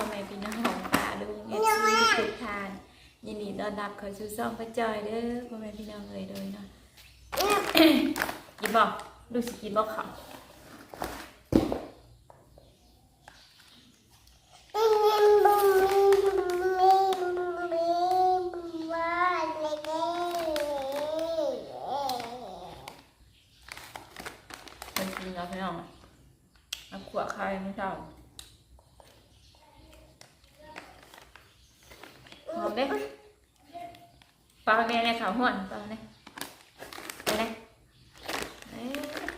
พ่อแม่พี่น้องตาลุงเอฟซีทุกท่านยินดีต้อนรับเข้าสู่ซ่องพระจอยเด้อพ่อแม่พี่น้องเลยโดยเนาะกินบ่ดูสิกินบ่เขามันกินแล้วพี่น้องเอาขวดไข่ไม่เท่า หอมเด้ปลาแม่ในขาวห่วนปลาเนี่ยไปไหนเอ้ย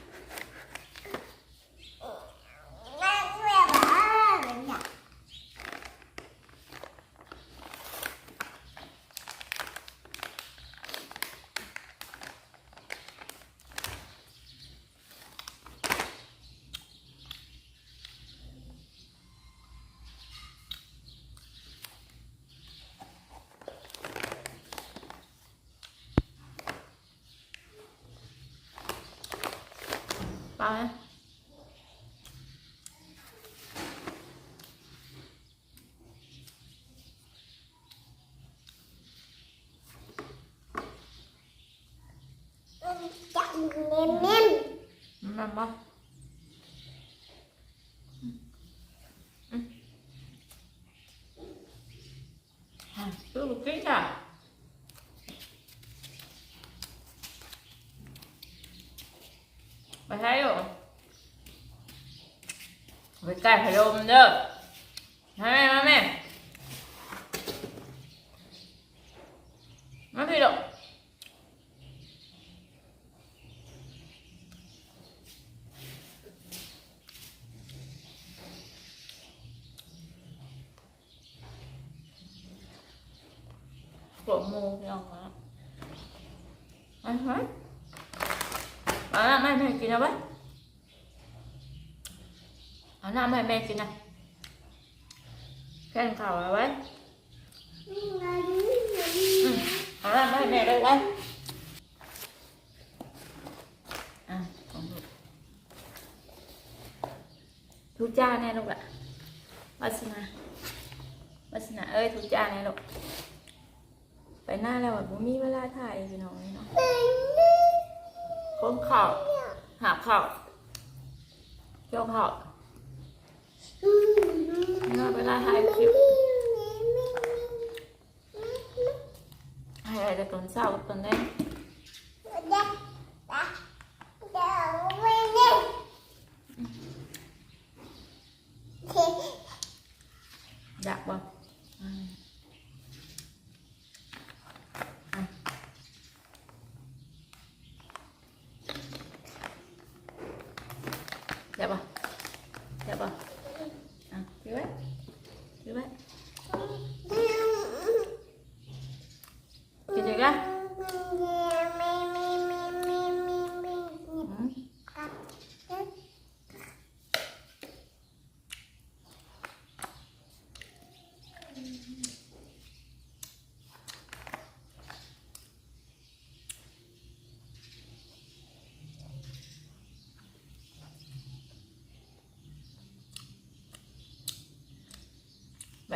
ปลาไหม มันบ่อืมอืมอะดูลูกกิ๊กอะไปให้ của mù nhau mà ăn hết bà làm ai mẹ kia nào bác. Ở làm ai mẹ kia nào. Khen khẩu là bác. Ở bà làm ai mẹ đây bác. À thu cha nè lúc ạ bác xin à. Bác xin à. Ơi, thu cha nè lúc ไปหน้าแล้วแบบมีเวลาถ่ายพี่น้องเนาะก้มเข่าหาบเข่าเกี่ยวเข่าเนาะเวลาถ่ายคลิปให้อะไรแต่ตอนเช้ากับตอนแรกอยากบ่อืมอยากบ่อยากบ่อะถือไว้ถือไว้กินอีกแล้วอืม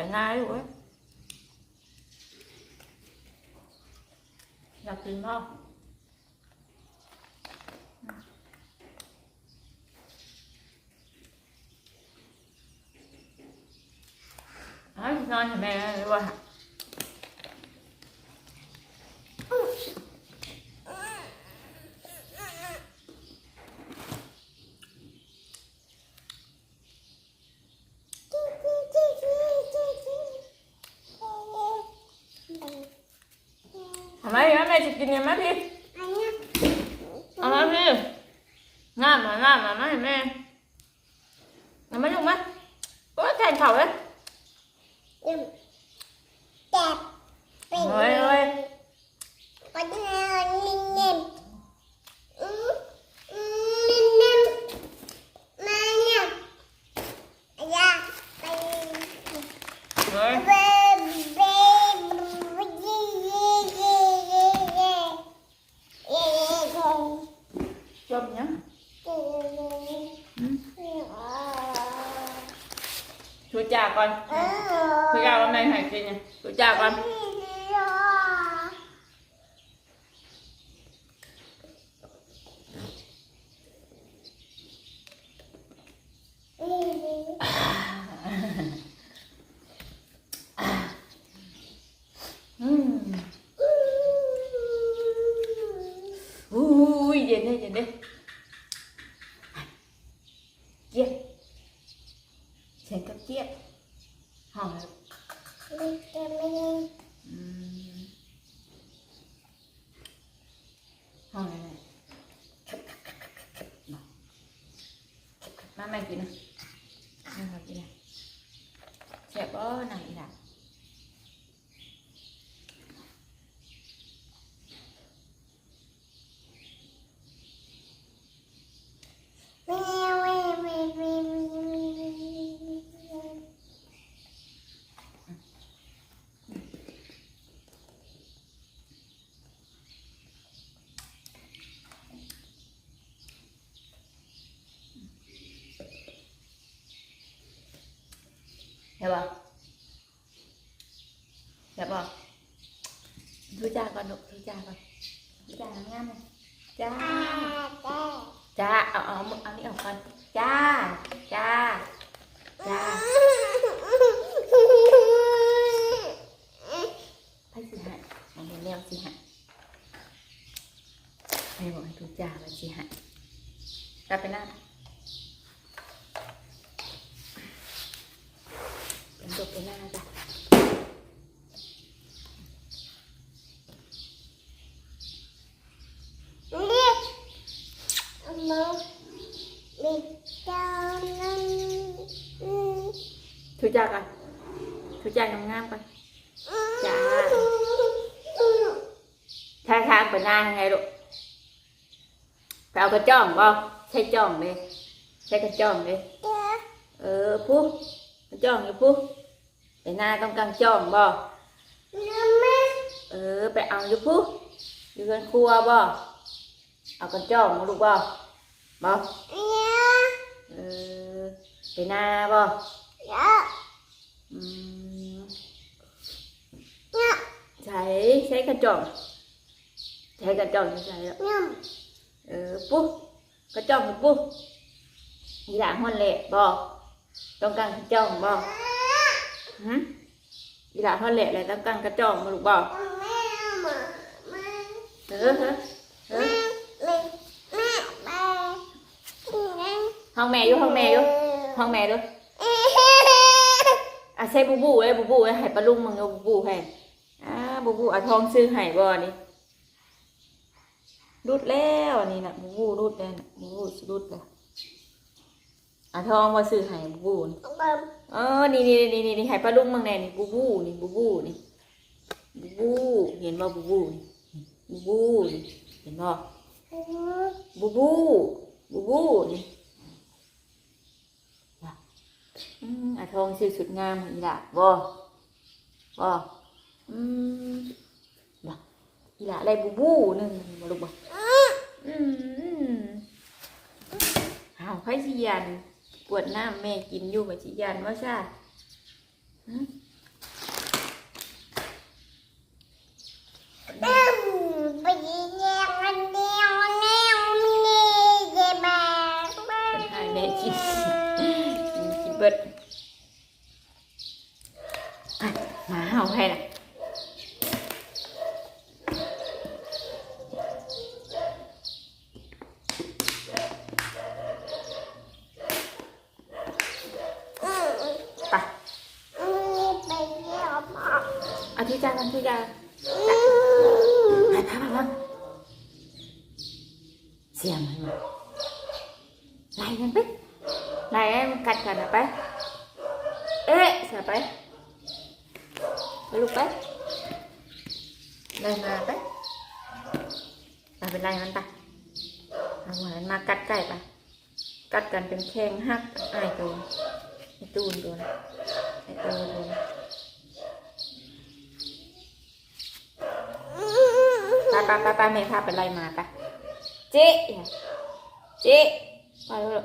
ใบหน้าอยู่เว้ยอยากกินเปล่าเอ้ยนอนกับแม่เลยว่ะ ทำไมแม่ จะกินยังไหมพี่เอามาพี่น้ำมาน้ำมาไม่แม่เอามาลูกมาโอ้ยแทนเขาเลยเฮ้ยเฮ้ยเฮ้ยจมยังอืมชูจาก ก่อนทุจ่าว่าไม่ให้กิน เนี่ยทุจ่าก่อนอืมอุ้ ยเย็นเด้เย็นเด้เจี๊ยบเสียงกับเจี๊ยบหอมอืมหอมอะไรมาแม่กินนะแม่ขอกินนะเสียบก็ไหนล่ะ เห็นปะเห็นปะดูจ้าก่อนลูกดูจ้าก่อนดูจ้างามๆเลยจ้าจ้าเอาเอาเอานนี้ออกก่อนจ้าจ้าจ้าไปสิฮะอันเรียกสิฮะให้บอกให้ดูจ้าไปสิฮะกลับไปหน้าเป็นจบไปหน้าจ้ะ ทุจ้าก่อนทุจ้างามๆก่อนจ้าท่าทางเป็นหน้างไงลูกไปเอากระจ้องบ่ใช้จ้องเลยใช้กระจ้องเลยเออปุ๊บกระจ้องอยู่ปุ๊บไปหน้าต้องกางจ้องบ่เออ ไปเอาอยู่ปุ๊บอยู่กันครัวบ่เอากระจ้องมาลูกบ่บ่เออไปหน้าบ่ อืมใช้ใช้กระจ้องใช้กระจ้องใช้แล้วเออปุ๊บกระจ้องอยู่ปุ๊บอีหลาห้อนเละบ่ต้ องการกระจ้องบ่หืมอีหลาห้อนเละอะไรต้องการกระจ้องมาลูกบ่เออเออเออห้องแม่อยู่ห้องแม่อยู่ห้องแม่ดูอะใส่บูบูเลยบูบูเลยให้ปลาลุงมึงเอาบูบูให้อ่าบูบูเอาทองซื้อให้บ่นี่รุดแล้วนี่นะบูบูรุดแล้วนะบูบูสิรุดแล้วเอาทองมาซื้อให้บูบูนี่เออนี่นี่นี่นี่นี่ให้ปลาลุงมึงแน่นี่บูบูนี่บูบูนี่บูบูเห็นบ่บูบูนี่บูบูนี่เห็นบ่บูบูบูบูนี่ว่ะ อืมอาทองซื้อสุดงามอีหล่ะบ่บ่อืมบ่อีหล่ะได้บูบูหนึงบ่ลูกบ่อืมอ้าวไผสิยันปวดน้ำแม่กินอยู่กับชิยันว่าใช่หึเป็นให้แม่กินกินกิน เบิดหมาเห่าให้นะไปเอาที่จานกันที่จานไปพาพาเสียงมันมาไล่กันไปไล่ให้มันกัดกันนะไป เอ๊ะเสียไปไปลูกไปไล่มาไปไปเป็นไรมันไป เอาหัวมันมากัดไก่ไปกัดกันเป็นแข้งหักไอ้ตัวไอ้ตูนตัวไอ้ตัวตัวนะไปไปไปไปแม่พาไปไล่มาไปเจ๊เจ๊ไปเลย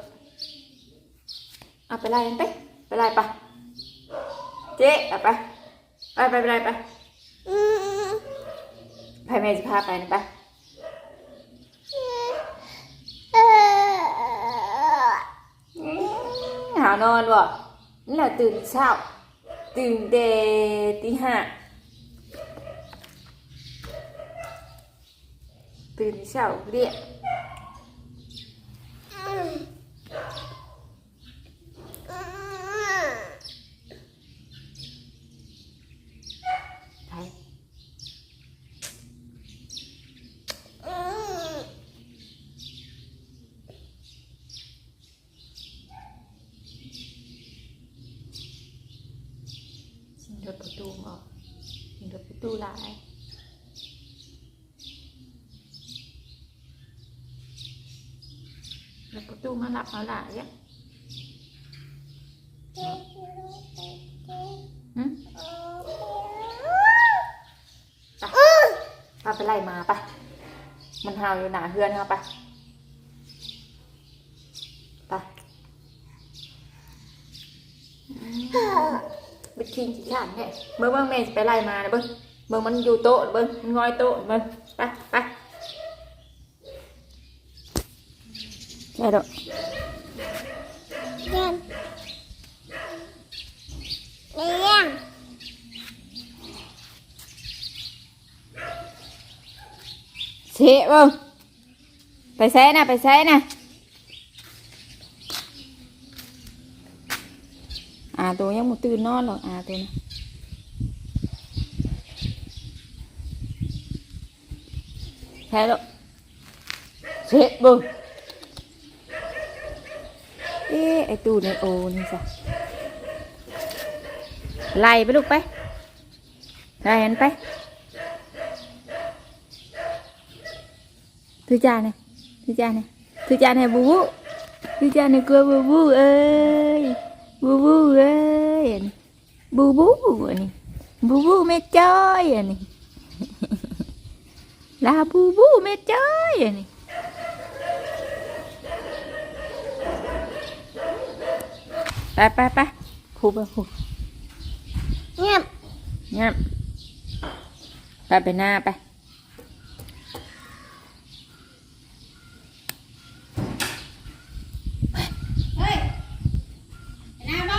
เอาไปไล่กันไปไปไล่ปไปเจ๊เอาไปไปไปไปไปไปแม่จะพาไปนะไป หานอนบ่นี่แหละตื่นเช้า ตื่นเดตีห้าตื่นเช้าเรียกไปสิงรถประตูออกสิงรถประตูหลาย แล้วประตูมาหลับ เอาหลายอะหืมไปพาไปไล่มาไป มันเห่าอยู่หนาเฮือนเขาไป ไปไปทิ้งขี้ข้านเนี่ยเบิ่งเบิ่งแม่จะไปไล่มานะเบิ่งเบิ่งมันอยู่โต๊ะเบิ่งมันงอยโต๊ะเบิ่งไปไปได้ดอก เลี้ยงเลี้ยง เสะเบิ่งไปแซ่นะไปแซ่นะอ่าตัวยังมุตื่นนอนหรอกอ่าตัวนะแพ้แล้วเสะเบิ่งเอ๊ไอตูในโอนี่สิไล่ไปลูกไปไล่มันไป thư cha này thư cha này thư cha này bú bú thư cha này cưa bú bú ơi bú bú ơi bú bú này bú bú mẹ chơi à này là bú bú mẹ chơi à này ไปไปไปครูไปครูเงียบเนี่ยไปไปหน้าไป เฮ้ยน้าบ่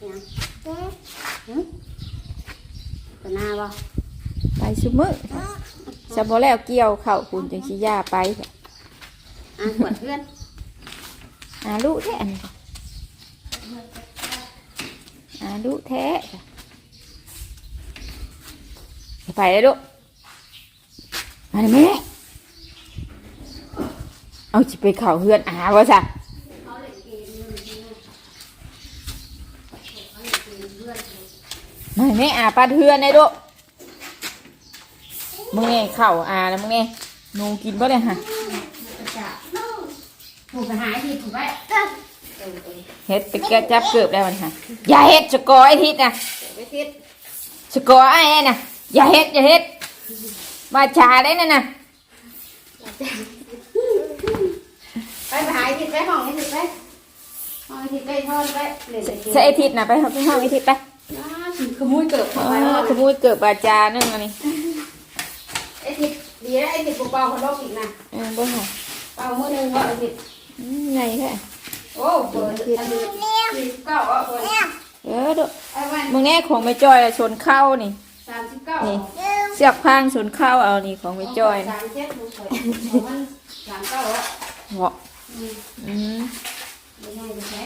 ยียดลงมาเลยได้ยินเสียงไอ้ทิดอ้ายเดี๋ยวคะแนนสีท่านนะนั่นเลี้ยงลูกเลี้ยงหึตัวหน้าบ่ไปซุมือสมบแล้วเกี่ยวเข่าคุณจังชิยาไปอะขวดเพื่อนอาลุแท้อันนี้ค่ะอาลุแท้ค่ะไปเลยลูกมาเลยแม่เอาจิไปเข่าเฮือนอาวะจ้ะ มาแม่อาปัดเฮือนเลยลูกมึงไงเข่าอาแล้วมึงไงหนูกินบ่เลยฮะผูกไปหาที่ผูกไว้เฮ็ดไปแก้จับเกือบแล้วมันฮะอย่าเฮ็ดสกอไอ้ทิศนะไปทิศสกอไอ้น่ะอย่าเฮ็ดอย่าเฮ็ดมาชาได้นั่นน่ะไปไปหาทิศไปห้องไอ้ทิศไปห้องไอ้ทิศไปทอดไปเล่นไปกินใส่ไอ้ทิศน่ะไปไปห้องไอ้ทิศไป อ่าถึงขโมยเกิดอ๋เข้าไปห้อองขโมยเกือบบาจานึงอันนี้ไอ้ทิศดีแล้วไอ้ทิศปกเบาคนโลกอีกนะเออบ่ค่ะเบามือหนึงว่าไอ้ทิศอืมไงแท้โอ้เปิดอันนี้สี่สิบเก้าอะเปิดเออดูไอ้วันมึงแน่ของไม่จ้อยอะชนเข้านี่สามสิบเก้านี่เสียบข้างชนเข้าเอานี่ของไม่จ้อยนะสามเจ็ดมึงเปิดของมันสามเก้าอะเหาะอืมอืมไม่ได้จะใช้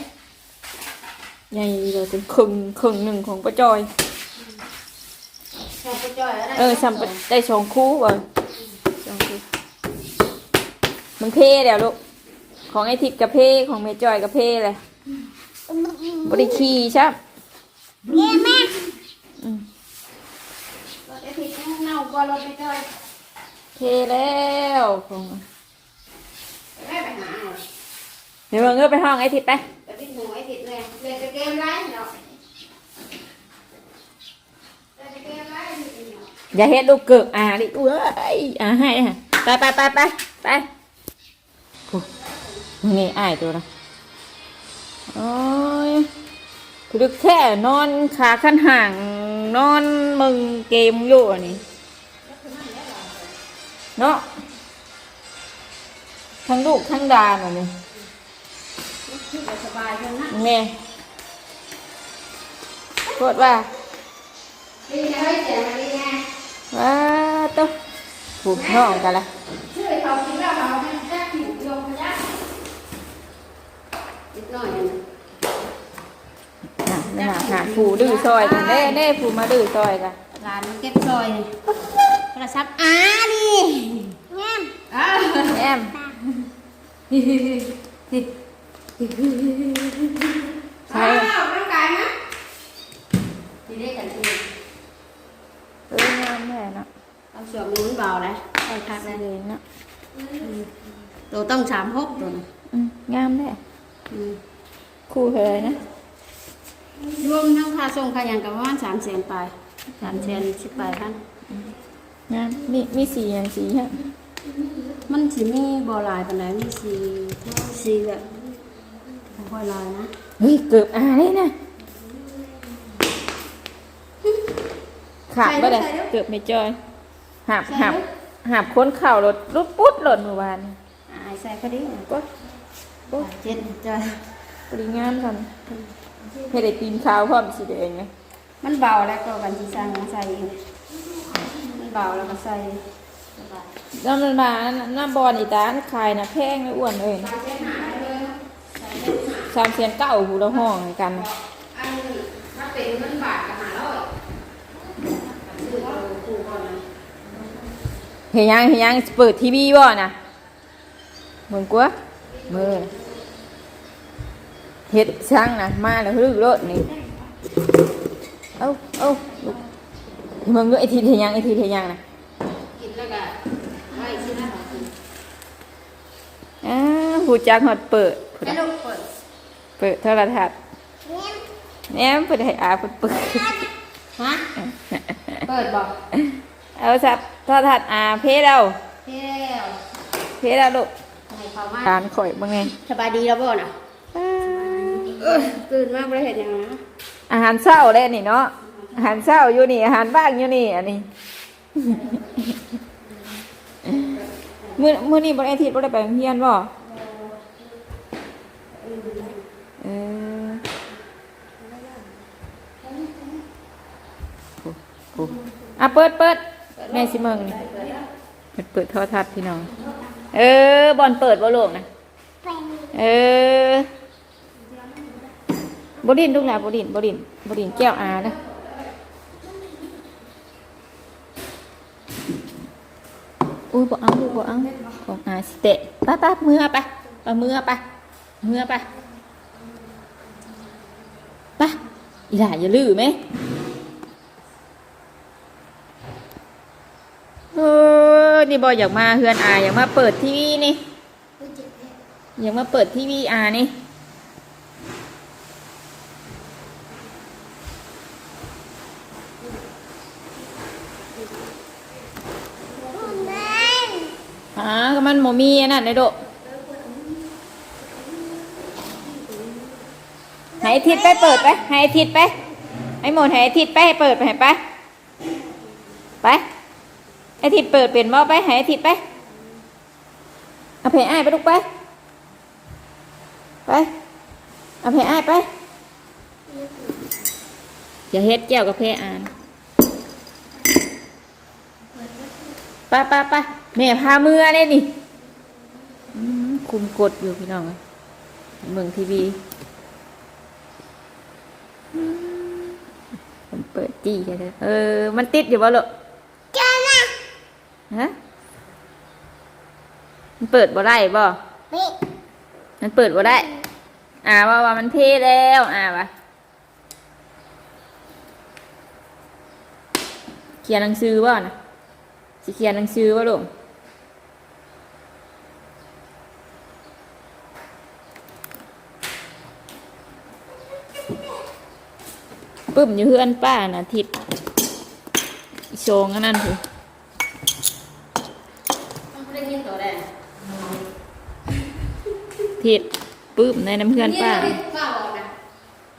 ใหญ่เลยเป็นครึ่งครึ่งหนึ่งของป้าจ้อย ชอบไปจ่อยอะไรเออสัมปได้สองคู่บ่สองคู่มึงเพ่เดี๋ยวลูก ของไอ้ทิศกับเพ่ของเมจอยกับเพ่เลยบริขี่ใช่เย้แม่อืมกลัวรถไม่เจอเทแล้วคงแม่ไปหาเอา เดี๋ยวเงือไปห้องไอ้ทิศไป ไปปิดหูไอ้ติดเลยเลยจะเกมไรเนาะอย่าเฮ็ดลูกเกิบอ่าดิอุ้ยอ่าให้ไปไปไปไปไปโอ้นี่อายตัวนะโอ้ยคือแค่นอนขาขั้นห่าง นอนมึงเกมอยู่นี่เนาะทั้งลูกทั้งดานอันนี้คือ สบายจังนะแม่โคตรว่าดีนะเฮ้ยเสียงมันดีไงว้าตุ๊ผูกน้องกันละชื่อเขาคิดว่าเขาเป็นแค่ผิวโยมพยักนิดหน่อยนะน่ะไม่หาหาผูดื้อซอยกันเน่เน่ผูมาดื้อซอยกันร้านมันเก็บซอยนี่โทรศัพท์อ่าดิแง่อ่าแอม ใช่ร่างกายนะดีได้กันทีเอองามแม่เนาะเอาเสือมุ้นเบาเลยใส่คักเลยเลยเนาะตัวต้องสามหกตัวนะอืมงามแม่อืมคู่เลยนะ รวมทั้งค่าส่งค่าอย่างกับประมาณสามแสนไปสามแสนสิบไปพันงามมีมีสีอย่างสีฮะมันสิมีบ่อลายปานใดมีสีสีแบบบ่ ค่อยลายนะเฮ้ยเกือบอ่าเลยนะขาดบ่ได้เกือบไม่จอยหับหับหับค้นเข่ารถรุดปุ๊ดหล่นเมื่อวานอ่าใส่ก็ดีก็เจ็ดจะปริงามกันให้ได้ตีนขาวพร้อมสีแดงไงมันเบาแล้วก็กันสิสร้างมาใส่เองมันเบาแล้วก็ใส่สบายน้ำมันมาน้ำบอลอีตาอันขายนะแพงไม่อ้วนเลย สามเสียนเก้าหูละห้องกันอันถ้าเป็นเงินบาทก็หาร้อยซื้อเอาคู่ก่อนนะเฮียยังเฮียยังเปิดทีวีบ่นะมึงกลัวมือเฮ็ดช่างนะมาแล้วรื้อรถนี่เอ้าเอ้าลูกมึงดูไอทีเฮียยังไอทีเฮียยังนะกินแล้วก็ไว้ซื้อหน้าของกินอ้าหูจักหอดเปิดให้ลูกเปิด เปิดโทรทัศน์แหนมเปิดให้อาเปิดเปิดฮะเปิดบอกเอาสับโทรทัศน์อาเพเราเที่ยวเพเราลูกให้เขามาทานข่อยบ้างไงสบายดีแล้วบ่น่ะเออตื่นมาบ่ได้เห็นหยังนะอาหารเช้าเลยนี่เนาะอาหารเช้าอยู่นี่อาหารบ้างอยู่นี่อันนี้มื้อมื้อนี้บ่ได้อาทิตย์บ่ได้ไปโรงเรียนบ่เออ โอ้โหอะเปิดเปิดแม่สิเมืองนี่เปิดเปิดโทรทัศน์พี่น้อง เออบอลเปิดบ่โลกนะเออบดินลูกหลานบดินบดินบดินแก้วอานะอุ้ยบ่เอาลูกบ่เอาของอาสิเตะป้าป้ามือเอาไปเอามือเอาไปมือเอาไปป้าอีหล่าอย่าลืมไหมเออ นี่บอยอยากมาเฮือนอาอยากมาเปิดทีวีนี่อยากมาเปิดทีวีอานี่หาก็มันโมมีอันนั่นเลยโดให้อาทิศไปเปิดไปให้อาทิศไปให้หมดให้อาทิศไปให้เปิดไปให้ไป ไอาทิศเปิดเปลี่ยนบ่ไปให้อาทิศไปเอาเพอ้ไปลูกไป ไปเอาเพอ้ไป อย่าเฮ็ดแก้วกับเพอ่านไปไปไปแม่พามือเนี่ยนี่คุมกดอยู่พี่น้องเมืองทีวีอืมเปิดจี้กันเลยเออ มันติดอยู่บ่ลูกจ้านะ ฮะมันเปิดบ่ได้บ่มันเปิดบ่ได้ อ่าว่าว่ามันเทแล้วอ่าวะเขียนหนังสือบ่นะสิเขียนหนังสือวะลูกปึ้มอยู่เฮือนป้านะทิศอีโชงอันนั้นคือ มันได้ยินตัวแดง ทิศปึ้มในน้ำเพื่อนป้านี่เปล่านะ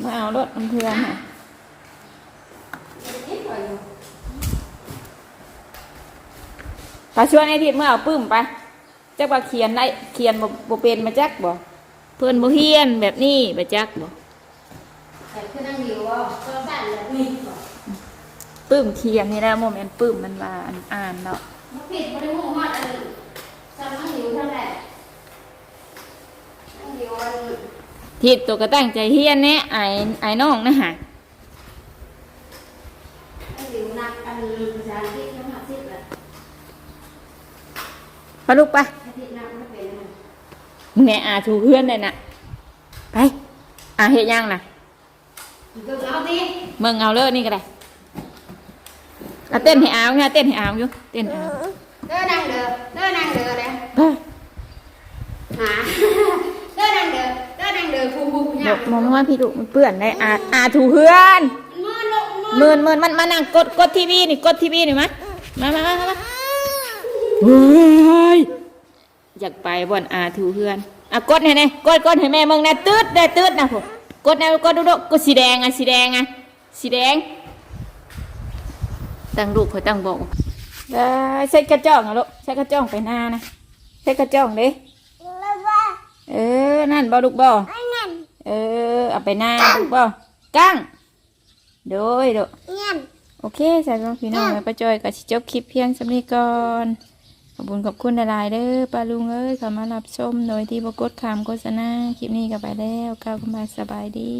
มาเอารถน้ำเพื่อนค่ะนี่ปล่อยอยู่ป้าชวนไอ้ทิศเมื่อเอาปึ้มไปจักว่าเขียนได้เขียนบ่บ่เป็นมาจักบ่เพื่อนบ่เฮียนแบบนี้มาจักบ่แต่คือนั่งอยู่ว่าก็สั่นแบบนี้ก่อนปึ้มเขียนนี่แหละโมเมนต์ปึ้มมันว่าอันอ่านเนาะมันผิดไม่ได้มุ่งมั่นอะไรจำนั่งอยู่เท่าไหร่นั่งอยู่วัน ทิศตัวก็ตั้งใจเฮียนแน่ไอ้ไอ้น้องนะฮะนั่งอยู่นักอันภาษาอังกฤษยังหัดสิบเลยพาลูกไปอาทิตย์หน้าไม่เป็นเลยมึงไงอาถูเพื่อนเลยน่ะไปอาเฮ็ดยังน่ะก็เอาดิมึงเอาเลิกนี่ก็ได้เอาเต้นให้อาวเนี่ยเต้นให้อาวอยู่เต้นให้อาวเด้อนั่งเด้อเด้อนั่งเด้อเลยไปหา เด้อนั่งเด้อเด้อนั่งเด้อฟูฟูบเนี่ยอกมองว่าพี่ดุมันเปื้อนได้อาอาถูเพื่อนมือลงมือหมื่นหมื่นมันมานั่งกดกดทีวีนี่กดทีวีนี่มามามามามามาเฮ้ยอยากไปบ่อนอาถูเพื่อนอะกดให้แน่กดกดให้แม่มึงนะตืดได้ตืดนะผมกดแนวกดดูดูกดสีแดงอะสีแดงอะสีแดงตั้งรูปเขาตั้งบอกได้ใส่กระจ้องอะลูกใส่กระจ้องไปหน้านะใส่กระจ้องเด้ เออ นั่นบ่ลูกบ่เออ เอาไปหน้าลูกบ่กั้งโดยโดโอเคสายพี่น้องไปประจอยกับชิจบคลิปเพียงสำนี้ก่อนขอบคุณขอบคุณหลายๆเด้อปลาลุงเอ้ยเข้ามารับชมโดยที่บกดคำโฆษณาคลิปนี้ก็ไปแล้วก้าวขึ้นมาสบายดี